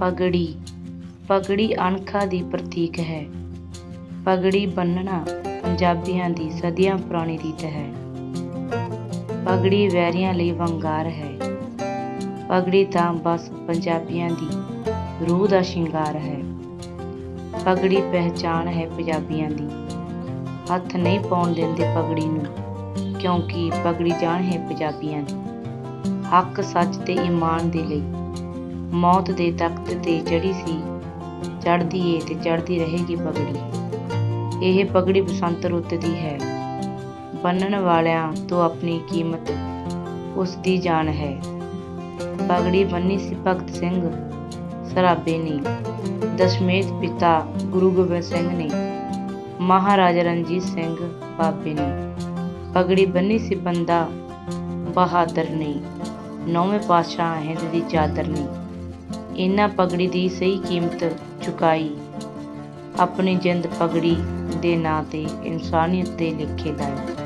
ਪਗੜੀ। ਪਗੜੀ ਅਣਖਾਂ ਦੀ ਪ੍ਰਤੀਕ ਹੈ। ਪਗੜੀ ਬੰਨਣਾ ਪੰਜਾਬੀਆਂ ਦੀ ਸਦੀਆਂ ਪੁਰਾਣੀ ਰੀਤ ਹੈ। ਪਗੜੀ ਵੈਰੀਆਂ ਲਈ ਵੰਗਾਰ ਹੈ। ਪਗੜੀ ਤਾਂ ਬਸ ਪੰਜਾਬੀਆਂ ਦੀ ਰੂਹ ਦਾ ਸ਼ਿੰਗਾਰ ਹੈ। ਪਗੜੀ ਪਹਿਚਾਣ ਹੈ ਪੰਜਾਬੀਆਂ ਦੀ। ਹੱਥ ਨਹੀਂ ਪਾਉਣ ਦਿੰਦੇ ਪਗੜੀ ਨੂੰ, ਕਿਉਂਕਿ ਪਗੜੀ ਜਾਣ ਹੈ ਪੰਜਾਬੀਆਂ ਦੀ। ਹੱਕ ਸੱਚ ਤੇ ਈਮਾਨ ਦੇ ਲਈ। ਮੌਤ ਦੇ ਤਖਤ ਤੇ ਚੜੀ ਸੀ। ਚੜਦੀ ਏ ਤੇ ਚੜਦੀ ਰਹੇਗੀ ਪਗੜੀ। ਇਹ ਪਗੜੀ ਬਸੰਤ ਰੁੱਤ ਦੀ ਹੈ। ਬੰਨਣ ਵਾਲਿਆਂ ਤੋਂ ਆਪਣੀ ਕੀਮਤ ਉਸ ਦੀ ਜਾਨ ਹੈ। ਪਗੜੀ ਬੰਨੀ ਸੀ ਭਗਤ ਸਿੰਘ, ਸਰਾਬੇ ਨੇ। ਦਸਮੇਧ ਪਿਤਾ ਗੁਰੂ ਗੋਬਿੰਦ ਸਿੰਘ ਨੇ। ਮਹਾਰਾਜਾ ਰਣਜੀਤ ਸਿੰਘ ਬਾਬੇ ਨੇ। ਪਗੜੀ ਬੰਨੀ ਸੀ ਬੰਦਾ ਬਹਾਦਰ ਨੇ। ਨੌਵੇਂ ਪਾਤਸ਼ਾਹ ਹਿੰਦ ਦੀ ਚਾਦਰ ਨੇ। ਇਹਨਾਂ ਪਗੜੀ ਦੀ ਸਹੀ ਕੀਮਤ ਚੁਕਾਈ। ਆਪਣੀ ਜਿੰਦ ਪਗੜੀ ਦੇ ਨਾਂ ਤੇ ਇਨਸਾਨੀਅਤ ਦੇ ਲਿਖੇ ਲਾਏ।